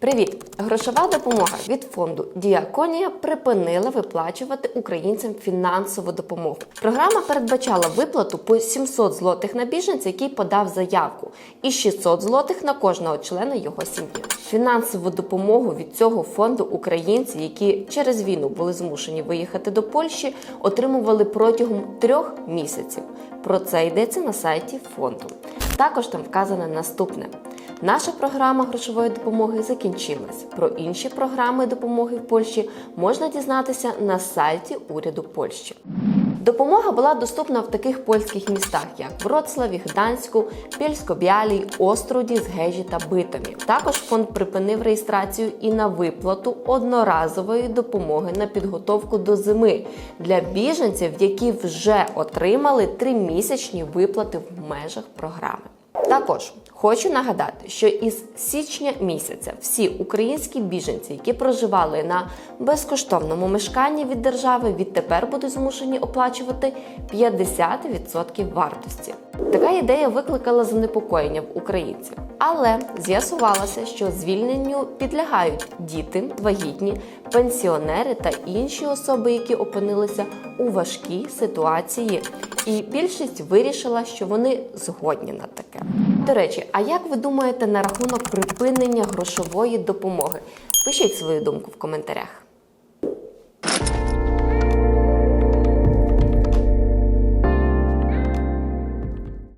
Привіт! Грошова допомога від фонду Діаконія припинила виплачувати українцям фінансову допомогу. Програма передбачала виплату по 700 злотих на біженця, який подав заявку, і 600 злотих на кожного члена його сім'ї. Фінансову допомогу від цього фонду українці, які через війну були змушені виїхати до Польщі, отримували протягом трьох місяців. Про це йдеться на сайті фонду. Також там вказано наступне. Наша програма грошової допомоги закінчилась. Про інші програми допомоги в Польщі можна дізнатися на сайті уряду Польщі. Допомога була доступна в таких польських містах, як Вроцлаві, Гданську, Пільсько-Бялій, Оструді, Згежі та Битомі. Також фонд припинив реєстрацію і на виплату одноразової допомоги на підготовку до зими для біженців, які вже отримали тримісячні виплати в межах програми. Також хочу нагадати, що із січня місяця всі українські біженці, які проживали на безкоштовному мешканні від держави, відтепер будуть змушені оплачувати 50% вартості. Така ідея викликала занепокоєння в українців, але з'ясувалося, що звільненню підлягають діти, вагітні, пенсіонери та інші особи, які опинилися у важкій ситуації, і більшість вирішила, що вони згодні на таке. До речі, а як ви думаєте на рахунок припинення грошової допомоги? Пишіть свою думку в коментарях.